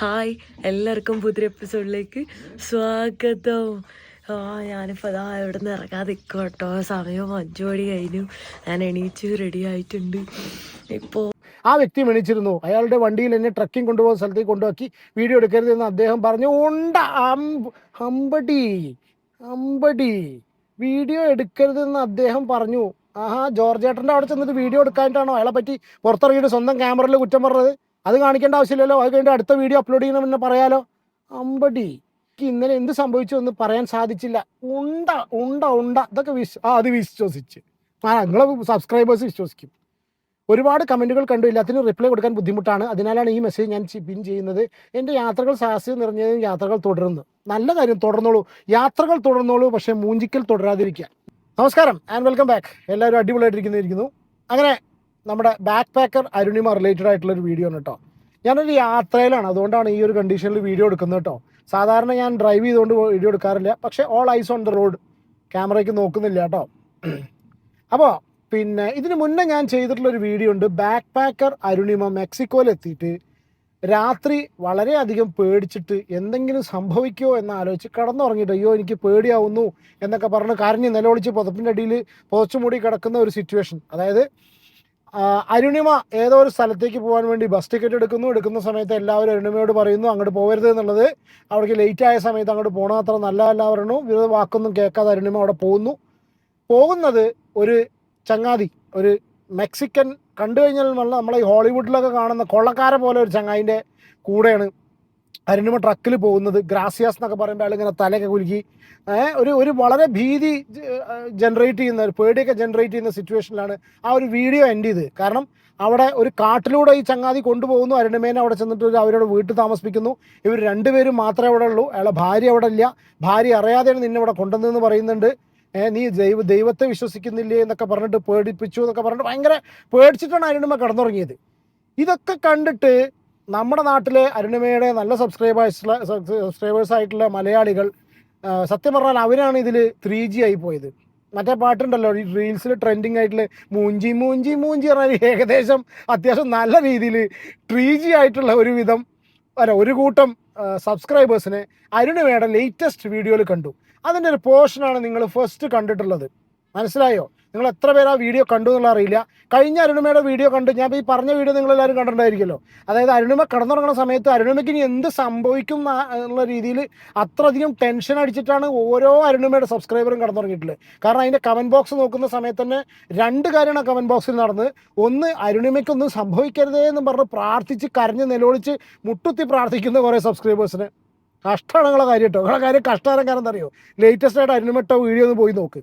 Hi എല്ലാവർക്കും പുതിയ എപ്പിസോഡിലേക്ക് സ്വാഗതം. ആ ഞാനിപ്പോൾ അതാ ഇവിടെ നിന്ന് ഇറങ്ങാതെ നിൽക്കും കേട്ടോ സമയം അഞ്ചു മണി കഴിഞ്ഞു. ഞാൻ എണീച്ച് റെഡി ആയിട്ടുണ്ട്. ഇപ്പോൾ ആ വ്യക്തി എണീച്ചിരുന്നു അയാളുടെ വണ്ടിയിൽ എന്നെ ട്രക്കിംഗ് കൊണ്ടുപോകുന്ന സ്ഥലത്തേക്ക് കൊണ്ടുപോക്കി വീഡിയോ എടുക്കരുത് എന്ന് അദ്ദേഹം പറഞ്ഞു. ഉണ്ട അമ്പടി അമ്പടി. വീഡിയോ എടുക്കരുതെന്ന് അദ്ദേഹം പറഞ്ഞു. ആഹാ ജോർജ് ഏട്ടന്റെ അവിടെ ചെന്നിട്ട് വീഡിയോ എടുക്കാനായിട്ടാണോ അയാളെ പറ്റി പുറത്തിറങ്ങിയിട്ട് സ്വന്തം ക്യാമറയിൽ കുറ്റം പറഞ്ഞത്? അത് കാണിക്കേണ്ട ആവശ്യമില്ലല്ലോ. അത് കഴിഞ്ഞിട്ട് അടുത്ത വീഡിയോ അപ്ലോഡ് ചെയ്യണമെന്ന് പറയാലോ. അമ്പടി എനിക്ക് ഇന്നലെ എന്ത് സംഭവിച്ചു എന്ന് പറയാൻ സാധിച്ചില്ല. ഉണ്ട ഉണ്ട ഉണ്ട. ഇതൊക്കെ വിശ്വ ആ അത് വിശ്വസിച്ച്. ആ നിങ്ങളെ സബ്സ്ക്രൈബേഴ്സ് വിശ്വസിക്കും. ഒരുപാട് കമന്റുകൾ കണ്ടു. എല്ലാത്തിനും റിപ്ലൈ കൊടുക്കാൻ ബുദ്ധിമുട്ടാണ്. അതിനാലാണ് ഈ മെസ്സേജ് ഞാൻ പിൻ ചെയ്യുന്നത്. എന്റെ യാത്രകൾ സാഹസ്യം നിറഞ്ഞതും യാത്രകൾ തുടരുന്നു. നല്ല കാര്യം തുടർന്നോളൂ. യാത്രകൾ തുടർന്നോളൂ പക്ഷേ മൂഞ്ചിക്കൽ തുടരാതിരിക്കുക. നമസ്കാരം ആൻഡ് വെൽക്കം ബാക്ക് എല്ലാവരും അടിപൊളിയായിട്ടിരിക്കുന്നു അങ്ങനെ നമ്മുടെ ബാക്ക് പാക്കർ അരുണിമ റിലേറ്റഡ് ആയിട്ടുള്ള ഒരു വീഡിയോ ആണ് കേട്ടോ. ഞാനൊരു യാത്രയിലാണ് അതുകൊണ്ടാണ് ഈ ഒരു കണ്ടീഷനിൽ വീഡിയോ എടുക്കുന്നത് കേട്ടോ. സാധാരണ ഞാൻ ഡ്രൈവ് ചെയ്തുകൊണ്ട് വീഡിയോ എടുക്കാറില്ല പക്ഷേ all eyes on the road ക്യാമറയ്ക്ക് നോക്കുന്നില്ല കേട്ടോ. അപ്പോൾ പിന്നെ ഇതിന് മുന്നേ ഞാൻ ചെയ്തിട്ടുള്ള ഒരു വീഡിയോ ഉണ്ട് ബാക്ക് പാക്കർ അരുണിമ മെക്സിക്കോയിലെത്തിയിട്ട് രാത്രി വളരെയധികം പേടിച്ചിട്ട് എന്തെങ്കിലും സംഭവിക്കുമോ എന്ന് ആലോചിച്ച് കിടന്നുറങ്ങിയിട്ട് അയ്യോ എനിക്ക് പേടിയാവുന്നു എന്നൊക്കെ പറഞ്ഞ് കരഞ്ഞ് നിലവിളിച്ച് പുതപ്പിന്റെ അടിയിൽ പുതച്ചു മൂടി കിടക്കുന്ന ഒരു സിറ്റുവേഷൻ അതായത് അരുണിമ ഏതോ ഒരു സ്ഥലത്തേക്ക് പോകാൻ വേണ്ടി ബസ് ടിക്കറ്റ് എടുക്കുന്നു. എടുക്കുന്ന സമയത്ത് എല്ലാവരും അരുണിമയോട് പറയുന്നു അങ്ങോട്ട് പോകരുത് എന്നുള്ളത്. അവിടേക്ക് ലേറ്റ് ആയ സമയത്ത് അങ്ങോട്ട് പോകണ അത്ര നല്ലതല്ല പറഞ്ഞു വിവിധ വാക്കൊന്നും കേൾക്കാതെ അരുണിമ അവിടെ പോകുന്നു. പോകുന്നത് ഒരു ചങ്ങാതി ഒരു മെക്സിക്കൻ കണ്ടു കഴിഞ്ഞാൽ നമ്മളെ ഈ ഹോളിവുഡിലൊക്കെ കാണുന്ന കൊള്ളക്കാരെ പോലെ ഒരു ചങ്ങാതിന്റെ കൂടെയാണ് അരുണിമ ട്രക്കിൽ പോകുന്നത് ഗ്രാസിയാസ് എന്നൊക്കെ പറയുമ്പോൾ അയാൾ ഇങ്ങനെ തലയൊക്കെ കുലുക്കി. ഒരു ഒരു വളരെ ഭീതി ജനറേറ്റ് ചെയ്യുന്ന ഒരു പേടിയൊക്കെ ജനറേറ്റ് ചെയ്യുന്ന സിറ്റുവേഷനിലാണ് ആ ഒരു വീഡിയോ എൻഡ് ചെയ്ത് കാരണം അവിടെ ഒരു കാട്ടിലൂടെ ഈ ചങ്ങാതി കൊണ്ടുപോകുന്നു അരുണിമേനെ അവിടെ ചെന്നിട്ട് അവരുടെ വീട്ടിൽ താമസിപ്പിക്കുന്നു. ഇവർ രണ്ടുപേരും മാത്രമേ അവിടെ ഉള്ളൂ അയാളെ ഭാര്യ അവിടെ ഇല്ല. ഭാര്യ അറിയാതെയാണ് നിന്നെ ഇവിടെ കൊണ്ടുവന്നതെന്ന് പറയുന്നുണ്ട്. നീ ദൈവ ദൈവത്തെ വിശ്വസിക്കുന്നില്ലേ എന്നൊക്കെ പറഞ്ഞിട്ട് പേടിപ്പിച്ചു എന്നൊക്കെ പറഞ്ഞിട്ട് ഭയങ്കര പേടിച്ചിട്ടാണ് അരുണിമ കിടന്നുറങ്ങിയത്. ഇതൊക്കെ കണ്ടിട്ട് നമ്മുടെ നാട്ടിലെ അരുണിമയുടെ നല്ല സബ്സ്ക്രൈബേഴ്സ് സബ്സ്ക്രൈബേഴ്സ് ആയിട്ടുള്ള മലയാളികൾ സത്യം പറഞ്ഞാൽ അവരാണ് ഇതിൽ ത്രീ ജി ആയി പോയത്. മറ്റേ പാട്ടുണ്ടല്ലോ റീൽസിൽ ട്രെൻഡിങ് ആയിട്ടുള്ള മൂഞ്ചി മൂഞ്ചി മൂഞ്ചി പറഞ്ഞാൽ ഏകദേശം അത്യാവശ്യം നല്ല രീതിയിൽ ത്രീ ജി ആയിട്ടുള്ള ഒരു വിധം അല്ല ഒരു കൂട്ടം സബ്സ്ക്രൈബേഴ്സിനെ അരുണിമയുടെ ലേറ്റസ്റ്റ് വീഡിയോയിൽ കണ്ടു. അതിന്റെ ഒരു പോർഷനാണ് നിങ്ങൾ ഫസ്റ്റ് കണ്ടിട്ടുള്ളത്. മനസ്സിലായോ? നിങ്ങൾ എത്ര പേര് ആ വീഡിയോ കണ്ടു എന്നുള്ള അറിയില്ല. കഴിഞ്ഞ അരുണിമയുടെ വീഡിയോ കണ്ട് ഞാൻ ഈ പറഞ്ഞ വീഡിയോ നിങ്ങൾ എല്ലാവരും കണ്ടിട്ടുണ്ടായിരിക്കുമല്ലോ. അതായത് അരുണിമ കടന്നുറങ്ങുന്ന സമയത്ത് അരുണിമയ്ക്ക് ഇനി എന്ത് സംഭവിക്കും എന്നുള്ള രീതിയിൽ അത്രയധികം ടെൻഷൻ അടിച്ചിട്ടാണ് ഓരോ അരുണിമയുടെ സബ്സ്ക്രൈബറും കിടന്നുറങ്ങിയിട്ടുള്ളത്. കാരണം അതിന്റെ കമന്റ് ബോക്സ് നോക്കുന്ന സമയത്ത് തന്നെ രണ്ട് കാര്യമാണ് കമന്റ് ബോക്സിൽ നടന്നത്. ഒന്ന് അരുണിമയ്ക്കൊന്നും സംഭവിക്കരുതേ എന്ന് പറഞ്ഞ് പ്രാർത്ഥിച്ച് കരഞ്ഞ് നിലവിളിച്ച് മുട്ടുത്തി പ്രാർത്ഥിക്കുന്ന കുറേ സബ്സ്ക്രൈബേഴ്സിന് കഷ്ടമാണ് നിങ്ങളെ കാര്യം കേട്ടോ. നിങ്ങളെ കാര്യം കഷ്ടകാരം കാരണം എന്താ അറിയോ ലേറ്റസ്റ്റ് ആയിട്ട് അരുണിമട്ടോ വീഡിയോ ഒന്ന് പോയി നോക്ക്.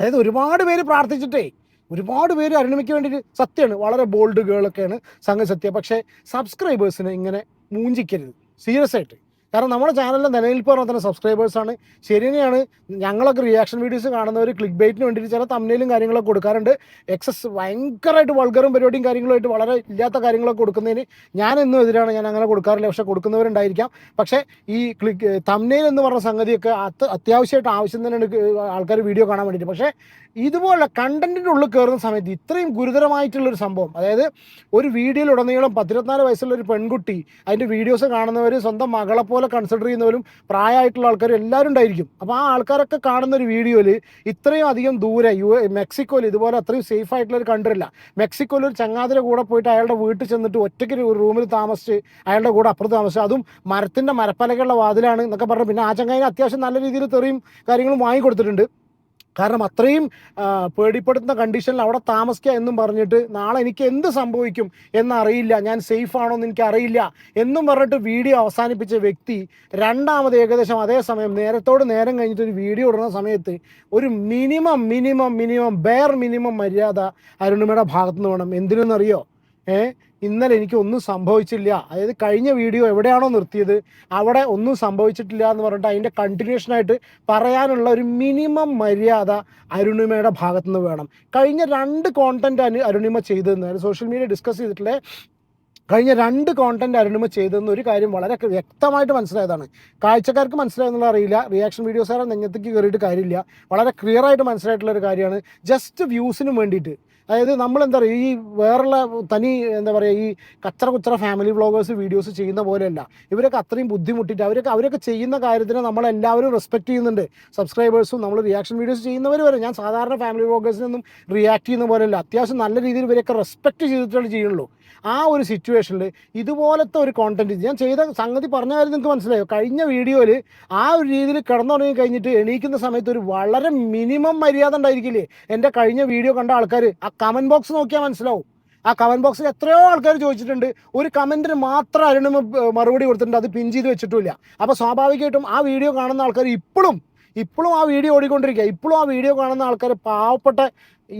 അതായത് ഒരുപാട് പേര് പ്രാർത്ഥിച്ചിട്ടേ ഒരുപാട് പേര് അരുണിമയ്ക്ക് വേണ്ടിയിട്ട് സത്യമാണ് വളരെ ബോൾഡ് ഗേളൊക്കെയാണ് സംഗതി സത്യം. പക്ഷേ സബ്സ്ക്രൈബേഴ്സിന് ഇങ്ങനെ മൂഞ്ചിക്കരുത്. സീരിയസ് ആയിട്ട്. കാരണം നമ്മുടെ ചാനലിലെ നിലനിൽപ്പ് പറഞ്ഞാൽ തന്നെ സബ്സ്ക്രൈബേഴ്സാണ് ശരി തന്നെയാണ് ഞങ്ങളൊക്കെ റിയാക്ഷൻ വീഡിയോസ് കാണുന്നവർ ക്ലിക്ക് ബൈറ്റിന് വേണ്ടിയിട്ട് ചില തമ്മിലും കാര്യങ്ങളൊക്കെ കൊടുക്കാറുണ്ട്. എക്സസ് ഭയങ്കരമായിട്ട് വൾഗറും പരിപാടിയും കാര്യങ്ങളുമായിട്ട് വളരെ ഇല്ലാത്ത കാര്യങ്ങളൊക്കെ കൊടുക്കുന്നതിന് ഞാൻ എന്നും എതിരാണ്. ഞാൻ അങ്ങനെ കൊടുക്കാറില്ല. പക്ഷേ കൊടുക്കുന്നവരുണ്ടായിരിക്കാം. പക്ഷേ ഈ ക്ലിക്ക് തമ്മിൽ എന്ന് പറഞ്ഞ സംഗതിയൊക്കെ അത് അത്യാവശ്യമായിട്ട് ആവശ്യം തന്നെയാണ് ആൾക്കാർ വീഡിയോ കാണാൻ വേണ്ടിയിട്ട്. പക്ഷേ ഇതുപോലെ കണ്ടന്റിന്റെ ഉള്ളിൽ കയറുന്ന സമയത്ത് ഇത്രയും ഗുരുതരമായിട്ടുള്ളൊരു സംഭവം അതായത് ഒരു വീഡിയോയിലുടനീളം പത്തിരുപത്തിനാല് വയസ്സുള്ള ഒരു പെൺകുട്ടി അതിന്റെ വീഡിയോസ് കാണുന്നവർ സ്വന്തം മകളെ പോലെ കൺസിഡർ ചെയ്യുന്നവരും പ്രായമായിട്ടുള്ള ആൾക്കാരും എല്ലാവരും ഉണ്ടായിരിക്കും. അപ്പോൾ ആ ആൾക്കാരൊക്കെ കാണുന്ന ഒരു വീഡിയോയിൽ ഇത്രയും അധികം ദൂരെ യു മെക്സിക്കോയിൽ ഇതുപോലെ അത്രയും സേഫ് ആയിട്ടുള്ള ഒരു മെക്സിക്കോയിൽ ഒരു ചങ്ങാതിരെ കൂടെ പോയിട്ട് അയാളുടെ വീട്ടിൽ ചെന്നിട്ട് ഒറ്റയ്ക്ക് ഒരു റൂമിൽ താമസിച്ച് അയാളുടെ കൂടെ അപ്പുറത്ത് താമസിച്ച് അതും മരത്തിന്റെ മരപ്പലകളുടെ വാതിലാണ് എന്നൊക്കെ പറഞ്ഞു പിന്നെ ആ ചങ്ങാതിന് അത്യാവശ്യം നല്ല രീതിയിൽ തെറിയും കാര്യങ്ങളും വാങ്ങിക്കൊടുത്തിട്ടുണ്ട് കാരണം അത്രയും പേടിപ്പെടുത്തുന്ന കണ്ടീഷനിൽ അവിടെ താമസിക്കുക എന്നും പറഞ്ഞിട്ട് നാളെ എനിക്ക് എന്ത് സംഭവിക്കും എന്നറിയില്ല. ഞാൻ സേഫ് ആണോ എന്ന് എനിക്ക് അറിയില്ല എന്നും പറഞ്ഞിട്ട് വീഡിയോ അവസാനിപ്പിച്ച വ്യക്തി രണ്ടാമത് ഏകദേശം അതേ സമയം നേരത്തോട് നേരം കഴിഞ്ഞിട്ട് ഒരു വീഡിയോ ഇടുന്ന സമയത്ത് ഒരു minimum minimum minimum bare minimum മര്യാദ അരുണിമയുടെ ഭാഗത്തുനിന്ന് വേണം. എന്തിനെന്നറിയോ? ഏ? ഇന്നലെ എനിക്ക് ഒന്നും സംഭവിച്ചില്ല. അതായത് കഴിഞ്ഞ വീഡിയോ എവിടെയാണോ നിർത്തിയത് അവിടെ ഒന്നും സംഭവിച്ചിട്ടില്ല എന്ന് പറഞ്ഞിട്ട് അതിന്റെ കണ്ടിന്യൂഷനായിട്ട് പറയാനുള്ള ഒരു മിനിമം മര്യാദ അരുണിമയുടെ ഭാഗത്തുനിന്ന് വേണം. കഴിഞ്ഞ രണ്ട് കോണ്ടന്റ് അനു അരുണിമ ചെയ്തതെന്ന്. സോഷ്യൽ മീഡിയ ഡിസ്കസ് ചെയ്തിട്ടുള്ള കഴിഞ്ഞ രണ്ട് കോണ്ടന്റ് അരുണിമ ചെയ്തെന്ന് ഒരു കാര്യം വളരെ വ്യക്തമായിട്ട് മനസ്സിലായതാണ്. കാഴ്ചക്കാർക്ക് മനസ്സിലായെന്നുള്ള അറിയില്ല. റിയാക്ഷൻ വീഡിയോസുകാരെ നെഞ്ഞത്തേക്ക് കയറിയിട്ട് കാര്യമില്ല. വളരെ ക്ലിയർ ആയിട്ട് മനസ്സിലായിട്ടുള്ള ഒരു കാര്യമാണ്. ജസ്റ്റ് വ്യൂസിനും വേണ്ടിയിട്ട്. അതായത് നമ്മൾ എന്താ പറയുക ഈ വേറുള്ള തനി എന്താ പറയുക ഈ കച്ചറ കുച്ചറ ഫാമിലി വ്ളോഗേഴ്സ് വീഡിയോസ് ചെയ്യുന്ന പോലെയല്ല. ഇവരൊക്കെ അത്രയും ബുദ്ധിമുട്ടിയിട്ട് അവരൊക്കെ അവരൊക്കെ ചെയ്യുന്ന കാര്യത്തിന് നമ്മളെല്ലാവരും റെസ്പെക്ട് ചെയ്യുന്നുണ്ട്. സബ്സ്ക്രൈബേഴ്സും നമ്മൾ റിയാക്ഷൻ വീഡിയോസ് ചെയ്യുന്നവർ വരെ. ഞാൻ സാധാരണ ഫാമിലി വ്ളോഗേഴ്സിനൊന്നും റിയാക്ട് ചെയ്യുന്ന പോലെയല്ല. അത്യാവശ്യം നല്ല രീതിയിൽ ഇവരൊക്കെ റെസ്പെക്ട് ചെയ്തിട്ടാണ് ചെയ്യുള്ളൂ. ആ ഒരു സിറ്റുവേഷനിൽ ഇതുപോലത്തെ ഒരു കോണ്ടന്റ് ഞാൻ ചെയ്ത സംഗതി പറഞ്ഞ കാര്യം നിങ്ങൾക്ക് മനസ്സിലായോ? കഴിഞ്ഞ വീഡിയോയിൽ ആ ഒരു രീതിയിൽ കിടന്നുറങ്ങി കഴിഞ്ഞിട്ട് എണീക്കുന്ന സമയത്ത് ഒരു വളരെ മിനിമം മര്യാദ ഉണ്ടായിരിക്കില്ലേ? എന്റെ കഴിഞ്ഞ വീഡിയോ കണ്ട ആൾക്കാർ ആ കമന്റ് ബോക്സ് നോക്കിയാൽ മനസ്സിലാവും. ആ കമന്റ് ബോക്സിൽ എത്രയോ ആൾക്കാർ ചോദിച്ചിട്ടുണ്ട്. ഒരു കമന്റിന് മാത്രം അരുണിമ മറുപടി കൊടുത്തിട്ടുണ്ട്. അത് പിൻ ചെയ്ത് വെച്ചിട്ടില്ല അപ്പോൾ സ്വാഭാവികമായിട്ടും ആ വീഡിയോ കാണുന്ന ആൾക്കാർ ഇപ്പോഴും ഇപ്പോഴും ആ വീഡിയോ ഓടിക്കൊണ്ടിരിക്കുക. ഇപ്പോഴും ആ വീഡിയോ കാണുന്ന ആൾക്കാർ പാവപ്പെട്ട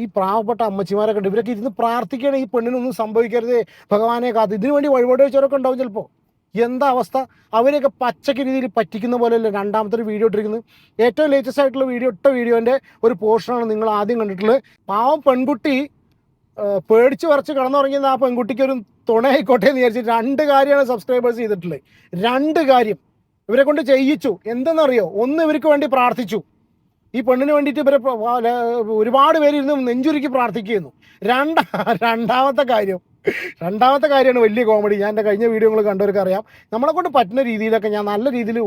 ഈ പ്രാവപ്പെട്ട അമ്മച്ചിമാരൊക്കെ ഉണ്ട്. ഇവരൊക്കെ ഇരുന്ന് പ്രാർത്ഥിക്കുകയാണ്. ഈ പെണ്ണിനൊന്നും സംഭവിക്കരുത്. ഭഗവാനെ കാത്ത്. ഇതിനു വേണ്ടി വഴിപാട് വെച്ചവരൊക്കെ ഉണ്ടാവും ചിലപ്പോൾ എന്താ അവസ്ഥ? അവരെയൊക്കെ പച്ചക്ക് രീതിയിൽ പറ്റിക്കുന്ന പോലെയല്ലേ രണ്ടാമത്തെ ഒരു വീഡിയോ ഇട്ടിരിക്കുന്നത്. ഏറ്റവും ലേറ്റസ്റ്റ് ആയിട്ടുള്ള വീഡിയോ ഇട്ട വീഡിയോന്റെ ഒരു പോർഷനാണ് നിങ്ങൾ ആദ്യം കണ്ടിട്ടുള്ളത്. പാവം പെൺകുട്ടി പേടിച്ച് വരച്ച് കിടന്നുറങ്ങിയത് ആ പെൺകുട്ടിക്ക് ഒരു തുണയായിക്കോട്ടെ എന്ന് വിചാരിച്ച് രണ്ട് കാര്യമാണ് സബ്സ്ക്രൈബേഴ്സ് ചെയ്തിട്ടുള്ളത്. രണ്ട് കാര്യം. ഇവരെ കൊണ്ട് ചെയ്യിച്ചു. എന്തെന്നറിയോ? ഒന്ന് ഇവർക്ക് വേണ്ടി പ്രാർത്ഥിച്ചു. ഈ പെണ്ണിന് വേണ്ടിയിട്ട് ഇവരെ ഒരുപാട് പേര് ഇരുന്ന് നെഞ്ചുരുക്കി പ്രാർത്ഥിക്കുന്നു രണ്ടാ രണ്ടാമത്തെ കാര്യം രണ്ടാമത്തെ കാര്യമാണ് വലിയ കോമഡി ഞാൻ എന്റെ കഴിഞ്ഞ വീഡിയോകൾ കണ്ടവർക്ക് അറിയാം. നമ്മളെ കൊണ്ട് പറ്റുന്ന രീതിയിലൊക്കെ ഞാൻ നല്ല രീതിയിൽ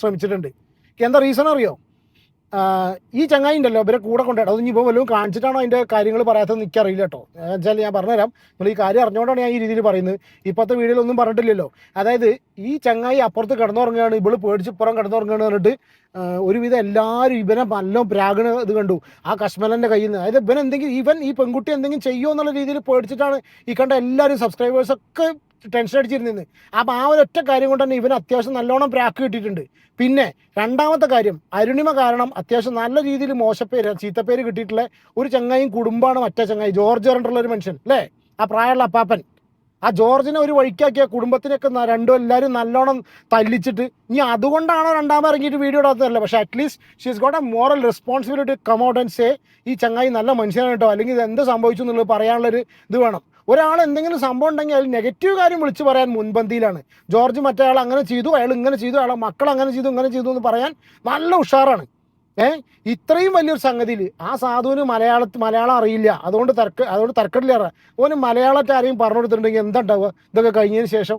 ശ്രമിച്ചിട്ടുണ്ട്. എന്താ റീസൺ അറിയോ? ഈ ചങ്ങായി ഉണ്ടല്ലോ ഇവരെ കൂടെ കൊണ്ടുപോയി അത് ഇപ്പോൾ വല്ലതും കാണിച്ചിട്ടാണോ അതിന്റെ കാര്യങ്ങൾ പറയാത്തതെന്ന് എനിക്കറിയില്ല കേട്ടോ. വെച്ചാൽ ഞാൻ പറഞ്ഞുതരാം. നമ്മൾ ഈ കാര്യം അറിഞ്ഞുകൊണ്ടാണ് ഞാൻ ഈ രീതിയിൽ പറയുന്നത്. ഇപ്പോഴത്തെ വീഡിയോയിലൊന്നും പറഞ്ഞിട്ടില്ലല്ലോ. അതായത് ഈ ചങ്ങായി അപ്പുറത്ത് കിടന്നുറങ്ങുകയാണ് ഇവൾ പേടിച്ച് പുറം കിടന്നുറങ്ങുകയാണ് പറഞ്ഞിട്ട് ഒരുവിധം എല്ലാവരും ഇവനെ നല്ല പ്രാഗണ ഇത് കണ്ടു. ആ കശ്മലന്റെ കയ്യിൽ നിന്ന്. അതായത് ഇവൻ എന്തെങ്കിലും ഇവൻ ഈ പെൺകുട്ടി എന്തെങ്കിലും ചെയ്യുമോ എന്നുള്ള രീതിയിൽ പേടിച്ചിട്ടാണ് ഈ കണ്ട എല്ലാവരും സബ്സ്ക്രൈബേഴ്സൊക്കെ ടെൻഷൻ അടിച്ചിരുന്നത് അപ്പം ആ ഒരൊറ്റ കാര്യം കൊണ്ട് തന്നെ ഇവന് അത്യാവശ്യം നല്ലോണം ബ്രാക്ക് കിട്ടിയിട്ടുണ്ട്. പിന്നെ രണ്ടാമത്തെ കാര്യം അരുണിമ കാരണം അത്യാവശ്യം നല്ല രീതിയിൽ മോശപ്പേര് ചീത്തപ്പേര് കിട്ടിയിട്ടുള്ള ഒരു ചങ്ങായും കുടുംബമാണ് മറ്റേ ചങ്ങായി ജോർജ് പറഞ്ഞിട്ടുള്ള ഒരു മനുഷ്യൻ അല്ലേ? ആ പ്രായമുള്ള അപ്പാപ്പൻ. ആ ജോർജിനെ ഒരു വഴിക്കാക്കിയ കുടുംബത്തിനൊക്കെ രണ്ടും എല്ലാവരും നല്ലോണം തല്ലിച്ചിട്ട് ഇനി അതുകൊണ്ടാണോ രണ്ടാമത് ഇറങ്ങിയിട്ട് വീഡിയോ ഇടാത്തതല്ല? പക്ഷെ at least she's got a moral responsibility come out and say ഈ ചങ്ങായി നല്ല മനുഷ്യനാണ് കേട്ടോ. അല്ലെങ്കിൽ ഇത് എന്ത് സംഭവിച്ചു എന്നുള്ളത് പറയാനുള്ളൊരു ഇത് വേണം. ഒരാൾ എന്തെങ്കിലും സംഭവം ഉണ്ടെങ്കിൽ അതിൽ നെഗറ്റീവ് കാര്യം വിളിച്ചു പറയാൻ മുൻപന്തിയിലാണ്. ജോർജ് മറ്റേ ആൾ അങ്ങനെ ചെയ്തു അയാൾ ഇങ്ങനെ ചെയ്തു അയാളെ മക്കൾ അങ്ങനെ ചെയ്തു ഇങ്ങനെ ചെയ്തു എന്ന് പറയാൻ നല്ല ഉഷാറാണ്. ഏ? ഇത്രയും വലിയൊരു സംഗതിയിൽ ആ സാധുവിന് മലയാളത്തിൽ മലയാളം അറിയില്ല. അതുകൊണ്ട് തർക്ക അതുകൊണ്ട് തർക്കമില്ല. ഓന് മലയാളത്തെ ആരെയും പറഞ്ഞു കൊടുത്തിട്ടുണ്ടെങ്കിൽ എന്താ ഉണ്ടാവുക? ഇതൊക്കെ കഴിഞ്ഞതിന് ശേഷം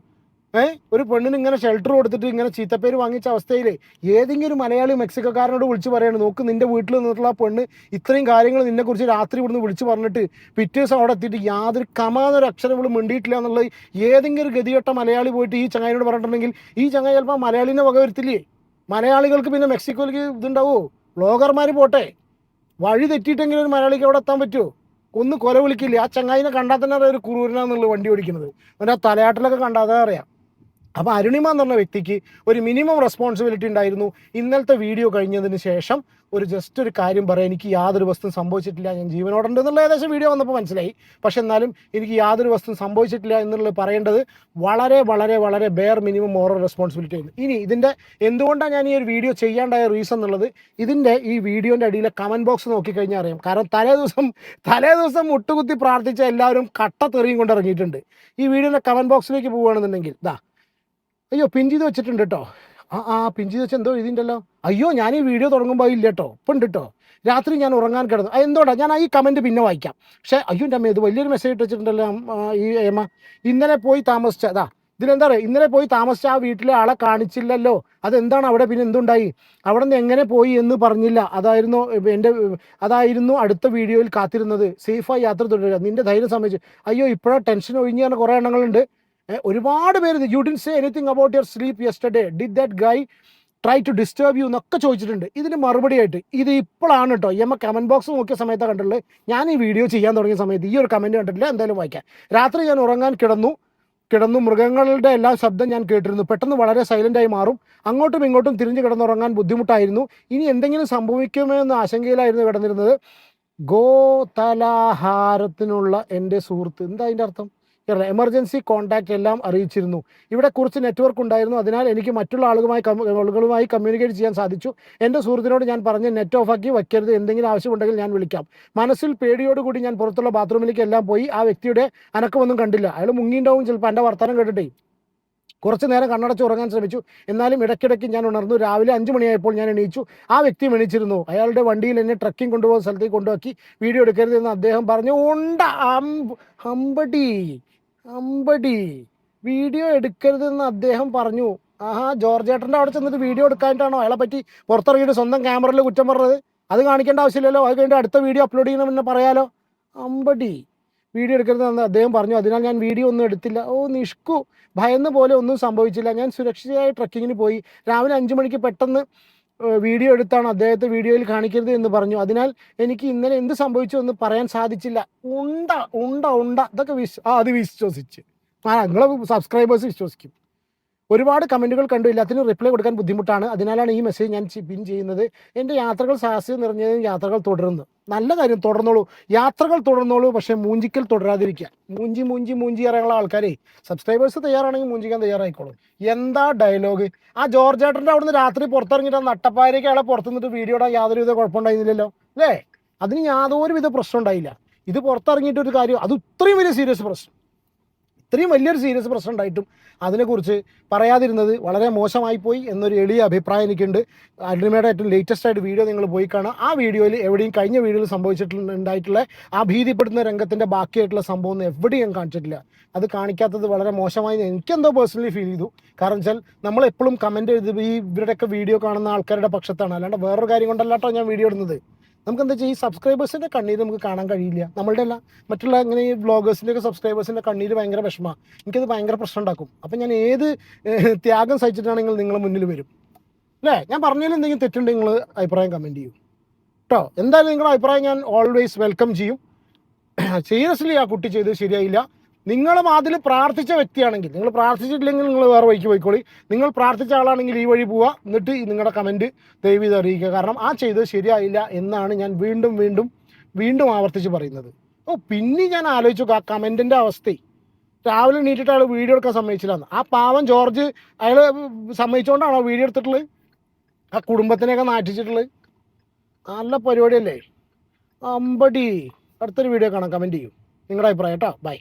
ഏ? ഒരു പെണ്ണിന് ഇങ്ങനെ ഷെൽട്ടർ കൊടുത്തിട്ട് ഇങ്ങനെ ചീത്തപ്പേര് വാങ്ങിച്ച അവസ്ഥയിൽ ഏതെങ്കിലും ഒരു മലയാളി മെക്സിക്കോക്കാരനോട് വിളിച്ച് പറയാണ് നോക്ക് നിന്റെ വീട്ടിൽ നിന്നിട്ടുള്ള പെണ്ണ് ഇത്രയും കാര്യങ്ങൾ നിന്നെക്കുറിച്ച് രാത്രി ഇവിടുന്ന് വിളിച്ച് പറഞ്ഞിട്ട് പിറ്റേ ദിവസം അവിടെ എത്തിയിട്ട് യാതൊരു കമാന്നൊരു അക്ഷരം ഇവിടെ മിണ്ടിയിട്ടില്ല എന്നുള്ളത് ഏതെങ്കിലും ഒരു ഗതികെട്ട മലയാളി പോയിട്ട് ഈ ചങ്ങായിനോട് പറഞ്ഞിട്ടുണ്ടെങ്കിൽ ഈ ചങ്ങായി ചിലപ്പോൾ മലയാളിനെ വകവരുത്തില്ലേ? മലയാളികൾക്ക് പിന്നെ മെക്സിക്കോയിലേക്ക് ഇതുണ്ടാവോ? ബ്ലോഗർമാർ പോട്ടെ. വഴി തെറ്റിയിട്ടെങ്കിലും ഒരു മലയാളിക്ക് അവിടെ എത്താൻ പറ്റുമോ ഒന്ന് കൊല വിളിക്കില്ല? ആ ചങ്ങായിനെ കണ്ടാൽ തന്നെ അറിയാം ഒരു കുറുവരനാന്നുള്ളത് വണ്ടി ഓടിക്കുന്നത്. അവന്റെ ആ തലയാട്ടിലൊക്കെ കണ്ടാൽ അറിയാം. അപ്പോൾ അരുണിമ എന്ന് പറഞ്ഞ വ്യക്തിക്ക് ഒരു മിനിമം റെസ്പോൺസിബിലിറ്റി ഉണ്ടായിരുന്നു. ഇന്നലത്തെ വീഡിയോ കഴിഞ്ഞതിന് ശേഷം ഒരു ജസ്റ്റ് ഒരു കാര്യം പറയാം. എനിക്ക് യാതൊരു വസ്തു സംഭവിച്ചിട്ടില്ല ഞാൻ ജീവനോടുണ്ട് എന്നുള്ള ഏകദേശം വീഡിയോ വന്നപ്പോൾ മനസ്സിലായി. പക്ഷെ എന്നാലും എനിക്ക് യാതൊരു വസ്തു സംഭവിച്ചിട്ടില്ല എന്നുള്ളത് പറയേണ്ടത് വളരെ വളരെ വളരെ ബെയർ മിനിമം മോറൽ റെസ്പോൺസിബിലിറ്റി ആയിരുന്നു. ഇനി ഇതിന്റെ എന്തുകൊണ്ടാണ് ഞാൻ ഈ ഒരു വീഡിയോ ചെയ്യാണ്ടായ റീസൺ എന്നുള്ളത്? ഇതിന്റെ ഈ വീഡിയോന്റെ അടിയിലെ കമന്റ് ബോക്സ് നോക്കിക്കഴിഞ്ഞാൽ അറിയാം. കാരണം തലേ ദിവസം തലേ ദിവസം മുട്ടുകുത്തി പ്രാർത്ഥിച്ച എല്ലാവരും കട്ട തെറിയും കൊണ്ട് ഇറങ്ങിയിട്ടുണ്ട്. ഈ വീഡിയോന്റെ കമന്റ് ബോക്സിലേക്ക് പോവുകയാണെന്നുണ്ടെങ്കിൽ ദാ അയ്യോ പിൻ ചെയ്ത് വെച്ചിട്ടുണ്ട് കേട്ടോ ആ ആ പിൻ ചെയ്ത് വെച്ച് എന്തോ ഇതിന്റെല്ലോ അയ്യോ ഞാൻ ഈ വീഡിയോ തുടങ്ങുമ്പോൾ ഇല്ല കേട്ടോ ഇപ്പം ഉണ്ട് കേട്ടോ രാത്രി ഞാൻ ഉറങ്ങാൻ കിടന്നു. എന്തോടാ? ഞാൻ ഈ കമന്റ് പിന്നെ വായിക്കാം. പക്ഷേ അയ്യോ എന്റെ അമ്മ ഇത് വലിയൊരു മെസ്സേജ് ഇട്ട് വെച്ചിട്ടുണ്ടല്ലോ ഈ ഏമ. ഇന്നലെ പോയി താമസിച്ച അതാ ഇതിലെന്താ പറയുക ഇന്നലെ പോയി താമസിച്ച ആ വീട്ടിലെ ആളെ കാണിച്ചില്ലല്ലോ. അതെന്താണ് അവിടെ? പിന്നെ എന്തുണ്ടായി? അവിടെ നിന്ന് എങ്ങനെ പോയി എന്ന് പറഞ്ഞില്ല. അതായിരുന്നു എന്റെ അതായിരുന്നു അടുത്ത വീഡിയോയിൽ കാത്തിരുന്നത്. സേഫായി യാത്ര തുടരുക. നിന്റെ ധൈര്യം സംബന്ധിച്ച്. അയ്യോ ഇപ്പോഴാണ് ടെൻഷൻ ഒഴിഞ്ഞ് പറഞ്ഞ കുറേ എണ്ണങ്ങളുണ്ട്. ഒരുപാട് പേര് you didn't say anything about your sleep yesterday did that guy try to disturb you എന്നൊക്കെ ചോദിച്ചിട്ടുണ്ട്. ഇതിന് മറുപടി ആയിട്ട് ഇത് ഇപ്പോഴാണ് കേട്ടോ ഈ അമ്മ കമന്റ് ബോക്സ് നോക്കിയ സമയത്താണ് കണ്ടിട്ടുള്ളത് ഞാൻ ഈ വീഡിയോ ചെയ്യാൻ തുടങ്ങിയ സമയത്ത് ഈ ഒരു കമന്റ് കണ്ടിട്ടില്ല എന്തായാലും വായിക്കാം. രാത്രി ഞാൻ ഉറങ്ങാൻ കിടന്നു കിടന്നു മൃഗങ്ങളുടെ എല്ലാ ശബ്ദം ഞാൻ കേട്ടിരുന്നു. പെട്ടെന്ന് വളരെ സൈലന്റായി മാറും. അങ്ങോട്ടും ഇങ്ങോട്ടും തിരിഞ്ഞു കിടന്നുറങ്ങാൻ ബുദ്ധിമുട്ടായിരുന്നു. ഇനി എന്തെങ്കിലും സംഭവിക്കുമോ എന്ന ആശങ്കയിലായിരുന്നു കിടന്നിരുന്നത്. ഗോതലാഹാരത്തിനുള്ള എന്റെ സുഹൃത്ത്. എന്താ അതിന്റെ അർത്ഥം? എമർജൻസി കോൺടാക്റ്റ് എല്ലാം അറിയിച്ചിരുന്നു. ഇവിടെ കുറച്ച് നെറ്റ്വർക്ക് ഉണ്ടായിരുന്നു. അതിനാൽ എനിക്ക് മറ്റുള്ള ആളുകളുമായി ആളുകളുമായി കമ്മ്യൂണിക്കേറ്റ് ചെയ്യാൻ സാധിച്ചു. എന്റെ സുഹൃത്തിനോട് ഞാൻ പറഞ്ഞ് നെറ്റ് ഓഫ് ആക്കി വയ്ക്കരുത്. എന്തെങ്കിലും ആവശ്യമുണ്ടെങ്കിൽ ഞാൻ വിളിക്കാം. മനസ്സിൽ പേടിയോടുകൂടി ഞാൻ പുറത്തുള്ള ബാത്റൂമിലേക്ക് എല്ലാം പോയി. ആ വ്യക്തിയുടെ അനക്കമൊന്നും കണ്ടില്ല. അയാൾ മുങ്ങിണ്ടാവും ചിലപ്പോൾ എന്റെ വർത്തമാനം കേട്ടിട്ടേ. കുറച്ച് നേരം കണ്ണടച്ച് ഉറങ്ങാൻ ശ്രമിച്ചു. എന്നാലും ഇടയ്ക്കിടയ്ക്ക് ഞാൻ ഉണർന്നു. രാവിലെ അഞ്ച് മണിയായപ്പോൾ ഞാൻ എണീച്ചു. ആ വ്യക്തി എണീച്ചിരുന്നു അയാളുടെ വണ്ടിയിൽ എന്നെ ട്രക്കിംഗ് കൊണ്ടുപോകുന്ന സ്ഥലത്തേക്ക് കൊണ്ടുപോക്കി. വീഡിയോ എടുക്കരുത് എന്ന് അദ്ദേഹം പറഞ്ഞു. ഉണ്ട അമ്പ് അമ്പടി. അമ്പടി. വീഡിയോ എടുക്കരുതെന്ന് അദ്ദേഹം പറഞ്ഞു. ആഹാ ജോർജ് ജോർജേട്ടന്റെ അവിടെ ചെന്നിട്ട് വീഡിയോ എടുക്കാനായിട്ടാണോ അയാളെ പറ്റി പുറത്തിറങ്ങിയിട്ട് സ്വന്തം ക്യാമറയിൽ കുറ്റം പറഞ്ഞത്? അത് കാണിക്കേണ്ട ആവശ്യമില്ലല്ലോ. അത് കഴിഞ്ഞിട്ട് അടുത്ത വീഡിയോ അപ്ലോഡ് ചെയ്യണമെന്ന് പറയാലോ? അമ്പടി. വീഡിയോ എടുക്കരുതെന്ന് അദ്ദേഹം പറഞ്ഞു. അതിനാൽ ഞാൻ വീഡിയോ ഒന്നും എടുത്തില്ല. ഓ നിഷ്കു. ഭയന്ന് പോലെ ഒന്നും സംഭവിച്ചില്ല. ഞാൻ സുരക്ഷിതയായി ട്രക്കിങ്ങിന് പോയി. രാവിലെ അഞ്ച് മണിക്ക് പെട്ടെന്ന് വീഡിയോ എടുത്താണ് അദ്ദേഹത്തെ വീഡിയോയിൽ കാണിക്കരുത് എന്ന് പറഞ്ഞു. അതിനാൽ എനിക്ക് ഇന്നലെ എന്ത് സംഭവിച്ചു എന്ന് പറയാൻ സാധിച്ചില്ല. ഉണ്ട ഉണ്ട ഉണ്ട. ഇതൊക്കെ വിശ്വ ആ അത് വിശ്വസിച്ച്. ആ നിങ്ങളെ സബ്സ്ക്രൈബേഴ്സ് വിശ്വസിക്കും. ഒരുപാട് കമന്റുകൾ കണ്ടു. എല്ലാത്തിനും റിപ്ലൈ കൊടുക്കാൻ ബുദ്ധിമുട്ടാണ്. അതിനാലാണ് ഈ മെസ്സേജ് ഞാൻ പിൻ ചെയ്യുന്നത്. എന്റെ യാത്രകൾ സാഹസികം നിറഞ്ഞതും യാത്രകൾ തുടരുന്നു. നല്ല കാര്യം തുടർന്നോളൂ. യാത്രകൾ തുടർന്നോളൂ പക്ഷേ മൂഞ്ചിക്കൽ തുടരാതിരിക്കുക മൂഞ്ചി മൂഞ്ചി മൂഞ്ചി അറിയാനുള്ള ആൾക്കാരെ സബ്സ്ക്രൈബേഴ്സ് തയ്യാറാണെങ്കിൽ മൂഞ്ചിക്കാൻ തയ്യാറായിക്കോളും. എന്താ ഡയലോഗ് ആ ജോർജ് ഏട്ടന്റെ അവിടുന്ന് രാത്രി പുറത്തിറങ്ങിയിട്ട് നട്ടപ്പാരേക്ക് അയാളെ പുറത്തു നിന്നിട്ട് വീഡിയോ ഇടാൻ യാതൊരുവിധ കുഴപ്പമുണ്ടായിരുന്നില്ലല്ലോ? അല്ലേ അതിന് യാതൊരുവിധ പ്രശ്നം ഉണ്ടായില്ല ഇത് പുറത്തിറങ്ങിയിട്ട് ഒരു കാര്യം അത് ഇത്രയും വലിയ സീരിയസ് പ്രശ്നം. ഇത്രയും വലിയൊരു സീരിയസ് പ്രശ്നം ഉണ്ടായിട്ടും അതിനെക്കുറിച്ച് പറയാതിരുന്നത് വളരെ മോശമായി പോയി എന്നൊരു എളിയ അഭിപ്രായം എനിക്കുണ്ട്. അഡ്രിമയുടെ ഏറ്റവും ലേറ്റസ്റ്റ് ആയിട്ട് വീഡിയോ നിങ്ങൾ പോയി കാണാം ആ വീഡിയോയിൽ എവിടെയും കഴിഞ്ഞ വീഡിയോയിൽ സംഭവിച്ചിട്ടുള്ള ഉണ്ടായിട്ടുള്ള ആ ഭീതിപ്പെടുന്ന രംഗത്തിന്റെ ബാക്കിയായിട്ടുള്ള സംഭവം ഒന്നും എവിടെയും കാണിച്ചിട്ടില്ല. അത് കാണിക്കാത്തത് വളരെ മോശമായി എനിക്കെന്തോ പേഴ്സണലി ഫീൽ ചെയ്തു. കാരണം വെച്ചാൽ നമ്മൾ എപ്പോഴും കമന്റ് എഴുതി. ഈ ഇവരുടെയൊക്കെ വീഡിയോ കാണുന്ന ആൾക്കാരുടെ പക്ഷത്താണ്. അല്ലാണ്ട് വേറൊരു കാര്യം കൊണ്ടല്ലാട്ടോ ഞാൻ വീഡിയോ ഇടുന്നത്. നമുക്ക് എന്താ ഈ സബ്സ്ക്രൈബേഴ്സിന്റെ കണ്ണീര് നമുക്ക് കാണാൻ കഴിയില്ല. നമ്മളുടെ അല്ല മറ്റുള്ള ഇങ്ങനെ ഈ വ്ളോഗേഴ്സിന്റെ ഒക്കെ സബ്സ്ക്രൈബേഴ്സിന്റെ കണ്ണീര് ഭയങ്കര വിഷമമാണ് എനിക്കത് ഭയങ്കര പ്രശ്നം ഉണ്ടാക്കും. അപ്പം ഞാൻ ഏത് ത്യാഗം സഹിച്ചിട്ടാണെങ്കിൽ നിങ്ങളെ മുന്നിൽ വരും. അല്ലേ? ഞാൻ പറഞ്ഞതിൽ എന്തെങ്കിലും തെറ്റുണ്ടെങ്കിൽ നിങ്ങൾ അഭിപ്രായം കമന്റ് ചെയ്യും. കേട്ടോ എന്തായാലും നിങ്ങളുടെ അഭിപ്രായം ഞാൻ ഓൾവേസ് വെൽക്കം ചെയ്യും. സീരിയസ്ലി ആ കുട്ടി ചെയ്ത് ശരിയായില്ല. നിങ്ങളും അതിൽ പ്രാർത്ഥിച്ച വ്യക്തിയാണെങ്കിൽ നിങ്ങൾ പ്രാർത്ഥിച്ചിട്ടില്ലെങ്കിൽ നിങ്ങൾ വേറെ വഴിക്ക് പോയിക്കോളി. നിങ്ങൾ പ്രാർത്ഥിച്ച ആളാണെങ്കിൽ ഈ വഴി പോവുക എന്നിട്ട് നിങ്ങളുടെ കമന്റ് ദയവ് ചെയ്ത് അറിയിക്കുക. കാരണം ആ ചെയ്തത് ശരിയായില്ല എന്നാണ് ഞാൻ വീണ്ടും വീണ്ടും വീണ്ടും ആവർത്തിച്ച് പറയുന്നത്. ഓ പിന്നെ ഞാൻ ആലോചിച്ചു ആ കമന്റിന്റെ അവസ്ഥ. രാവിലെ നീട്ടിട്ട് അയാൾ വീഡിയോ എടുക്കാൻ സമ്മതിച്ചില്ലെന്ന്. ആ പാവം ജോർജ് അയാൾ സമ്മതിച്ചുകൊണ്ടാണോ വീഡിയോ എടുത്തിട്ടുള്ളത് ആ കുടുംബത്തിനെയൊക്കെ നാട്ടിച്ചിട്ടുള്ളത് നല്ല പരിപാടിയല്ലേ? അമ്പടി. അടുത്തൊരു വീഡിയോ കാണാം. കമന്റ് ചെയ്യും. നിങ്ങളുടെ അഭിപ്രായം കേട്ടോ. ബൈ.